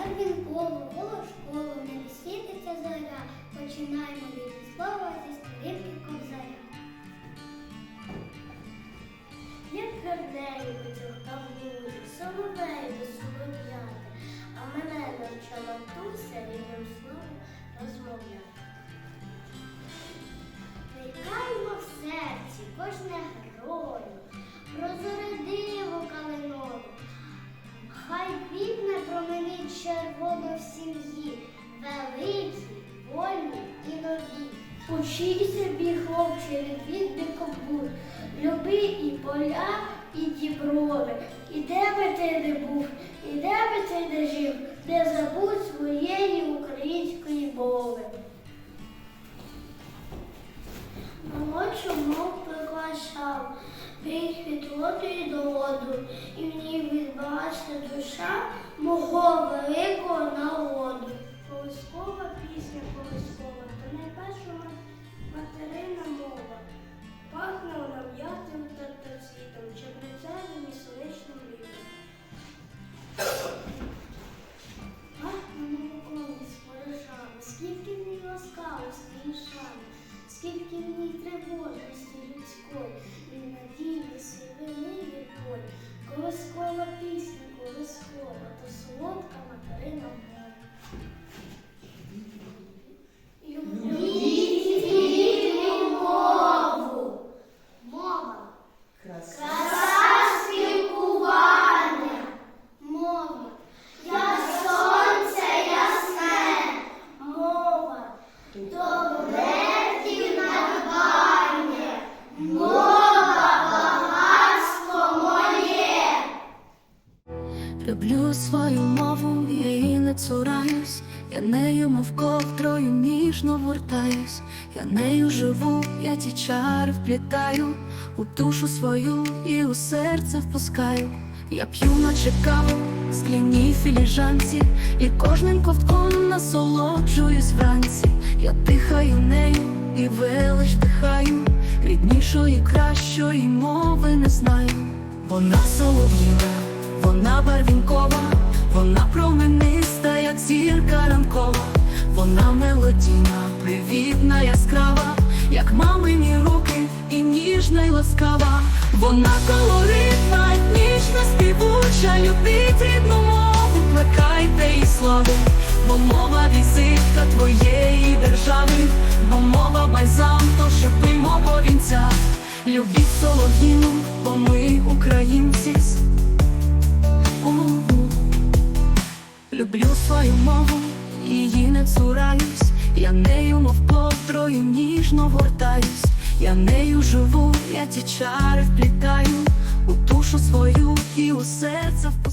Барвінково, волошково, не світиться зоря, починаємо від слова зі сторінки ковзаря. Як гарнею витягав лужі, соловей до солов'яти, а мене навчала червоно в сім'ї, великі, вольні і нові. Учися, бій, хлопче, від відбіком будь, люби і поля, і діброви, і де би ти не був, і де би ти не жив, не забудь своєї української мови. Молодшу мов приглашав, біг від воду і до воду, і в ній відбилася душа мого великого народу. Колискова пісня колискова, то найперша материна мова. Пахне вона м'ятим та та цвітом, чебрецевим і сонячним літом. Пахне молоком із порожами, скільки в ній ласкавості і шани, скільки в ній тривожності людської, Люблю свою мову, її не цураюсь, я нею, мов ковдрою, ніжно вертаюсь, я нею живу, я ті чари вплітаю. У душу свою і у серце впускаю. Я п'ю наче каву в скляній філіжанці, і кожним ковтком насолоджуюсь вранці. Я дихаю нею і велич вдихаю, ріднішої, кращої мови не знаю. Вона солов'їна, вона барвінкова, вона промениста, як зірка ранкова, вона мелодійна, привітна, яскрава, як мамині руки, і ніжна й ласкава, вона колоритна, ніжна, співуча, любить рідну мову, Любіть солов'їну, бо ми українці. У-у. Люблю свою мову, її не цураюсь, я нею, мов ковдрою, ніжно гортаюсь, я нею живу, я ті чари вплітаю у душу свою і у серце впускаю.